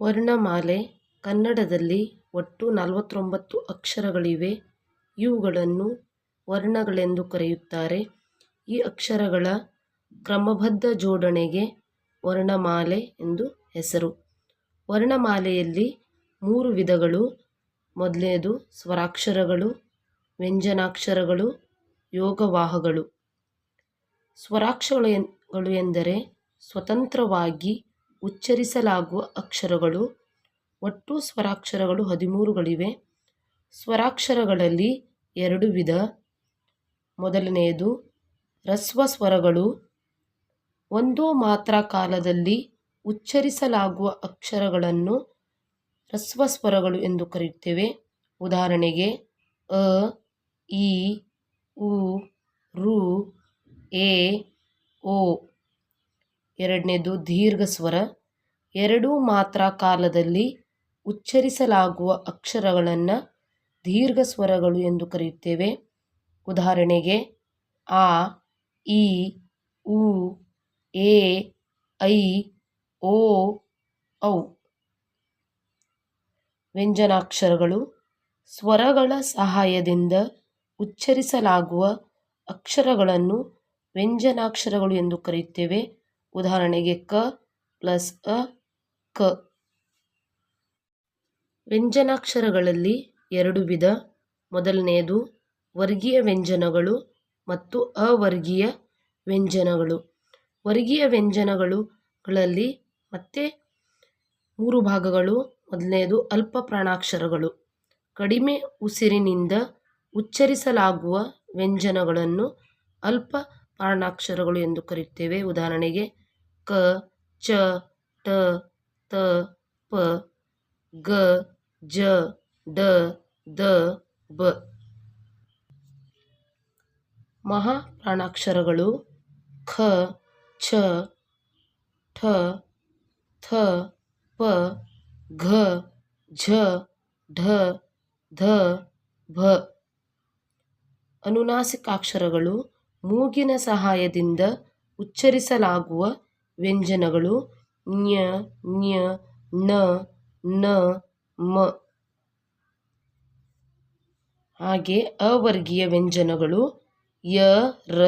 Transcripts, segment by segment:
ವರ್ಣಮಾಲೆ ಕನ್ನಡದಲ್ಲಿ ಒಟ್ಟು ನಲವತ್ತೊಂಬತ್ತು ಅಕ್ಷರಗಳಿವೆ. ಇವುಗಳನ್ನು ವರ್ಣಗಳೆಂದು ಕರೆಯುತ್ತಾರೆ. ಈ ಅಕ್ಷರಗಳ ಕ್ರಮಬದ್ಧ ಜೋಡಣೆಗೆ ವರ್ಣಮಾಲೆ ಎಂದು ಹೆಸರು. ವರ್ಣಮಾಲೆಯಲ್ಲಿ ಮೂರು ವಿಧಗಳು. ಮೊದಲನೆಯದು ಸ್ವರಾಕ್ಷರಗಳು, ವ್ಯಂಜನಾಕ್ಷರಗಳು, ಯೋಗವಾಹಗಳು. ಸ್ವರಾಕ್ಷರಗಳು ಎಂದರೆ ಸ್ವತಂತ್ರವಾಗಿ ಉಚ್ಚರಿಸಲಾಗುವ ಅಕ್ಷರಗಳು. ಒಟ್ಟು ಸ್ವರಾಕ್ಷರಗಳು ಹದಿಮೂರುಗಳಿವೆ. ಸ್ವರಾಕ್ಷರಗಳಲ್ಲಿ ಎರಡು ವಿಧ. ಮೊದಲನೆಯದು ರಸ್ವ ಸ್ವರಗಳು. ಒಂದೋ ಮಾತ್ರ ಕಾಲದಲ್ಲಿ ಉಚ್ಚರಿಸಲಾಗುವ ಅಕ್ಷರಗಳನ್ನು ರಸ್ವ ಸ್ವರಗಳು ಎಂದು ಕರೆಯುತ್ತೇವೆ. ಉದಾಹರಣೆಗೆ ಅ, ಇ, ಉ, ರು ಎ, ಓ. ಎರಡನೆಯದು ದೀರ್ಘ ಸ್ವರ. ಎರಡೂ ಮಾತ್ರ ಕಾಲದಲ್ಲಿ ಉಚ್ಚರಿಸಲಾಗುವ ಅಕ್ಷರಗಳನ್ನು ದೀರ್ಘ ಸ್ವರಗಳು ಎಂದು ಕರೆಯುತ್ತೇವೆ. ಉದಾಹರಣೆಗೆ ಆ, ಇ, ಉ, ಎ, ಐ, ಓ, ಔ. ವ್ಯಂಜನಾಕ್ಷರಗಳು. ಸ್ವರಗಳ ಸಹಾಯದಿಂದ ಉಚ್ಚರಿಸಲಾಗುವ ಅಕ್ಷರಗಳನ್ನು ವ್ಯಂಜನಾಕ್ಷರಗಳು ಎಂದು ಕರೆಯುತ್ತೇವೆ. ಉದಾಹರಣೆಗೆ ಕ ಪ್ಲಸ್ ಅ, ಕ. ವ್ಯಂಜನಾಕ್ಷರಗಳಲ್ಲಿ ಎರಡು ವಿಧ. ಮೊದಲನೆಯದು ವರ್ಗೀಯ ವ್ಯಂಜನಗಳು ಮತ್ತು ಅವರ್ಗೀಯ ವ್ಯಂಜನಗಳು. ವರ್ಗೀಯ ವ್ಯಂಜನಗಳುಗಳಲ್ಲಿ ಮತ್ತೆ ಮೂರು ಭಾಗಗಳು. ಮೊದಲನೆಯದು ಅಲ್ಪ ಪ್ರಾಣಾಕ್ಷರಗಳು. ಕಡಿಮೆ ಉಸಿರಿನಿಂದ ಉಚ್ಚರಿಸಲಾಗುವ ವ್ಯಂಜನಗಳನ್ನು ಅಲ್ಪ ಪ್ರಾಣಾಕ್ಷರಗಳು ಎಂದು ಕರೆಯುತ್ತೇವೆ. ಉದಾಹರಣೆಗೆ ಕ, ಚ, ಟ, ತ, ಪ, ಗ, ಜ, ಡ, ದ, ಬ. ಮಹಾ ಪ್ರಾಣಾಕ್ಷರಗಳು ಖ, ಛ, ಠ, ಥ, ಪ, ಘ, ಝ, ಢ, ಧ, ಭ. ಅನುನಾಸಿಕಾಕ್ಷರಗಳು ಮೂಗಿನ ಸಹಾಯದಿಂದ ಉಚ್ಚರಿಸಲಾಗುವ ವ್ಯಂಜನಗಳು ಞ, ಞ, ಣ, ನ, ಮ. ಹಾಗೆ ಅವರ್ಗೀಯ ವ್ಯಂಜನಗಳು ಯ, ರ,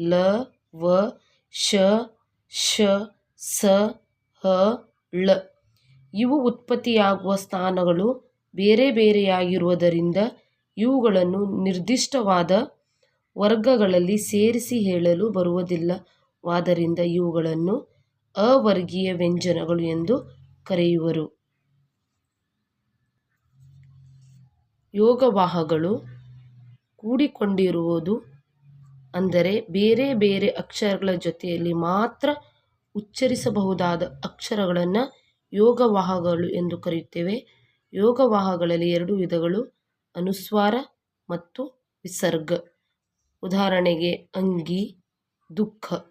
ಲ, ವ, ಶ, ಶ ಸ, ಹ, ಳ. ಇವು ಉತ್ಪತ್ತಿಯಾಗುವ ಸ್ಥಾನಗಳು ಬೇರೆ ಬೇರೆಯಾಗಿರುವುದರಿಂದ ಇವುಗಳನ್ನು ನಿರ್ದಿಷ್ಟವಾದ ವರ್ಗಗಳಲ್ಲಿ ಸೇರಿಸಿ ಹೇಳಲು ಬರುವುದಿಲ್ಲವಾದ್ದರಿಂದ ಇವುಗಳನ್ನು ಅವರ್ಗೀಯ ವ್ಯಂಜನಗಳು ಎಂದು ಕರೆಯುವರು. ಯೋಗವಾಹಗಳು ಕೂಡಿಕೊಂಡಿರುವುದು ಅಂದರೆ ಬೇರೆ ಬೇರೆ ಅಕ್ಷರಗಳ ಜೊತೆಯಲ್ಲಿ ಮಾತ್ರ ಉಚ್ಚರಿಸಬಹುದಾದ ಅಕ್ಷರಗಳನ್ನು ಯೋಗವಾಹಗಳು ಎಂದು ಕರೆಯುತ್ತೇವೆ. ಯೋಗವಾಹಗಳಲ್ಲಿ ಎರಡು ವಿಧಗಳು ಅನುಸ್ವಾರ ಮತ್ತು ವಿಸರ್ಗ. ಉದಾಹರಣೆಗೆ ಅಂಗಿ, ದುಃಖ.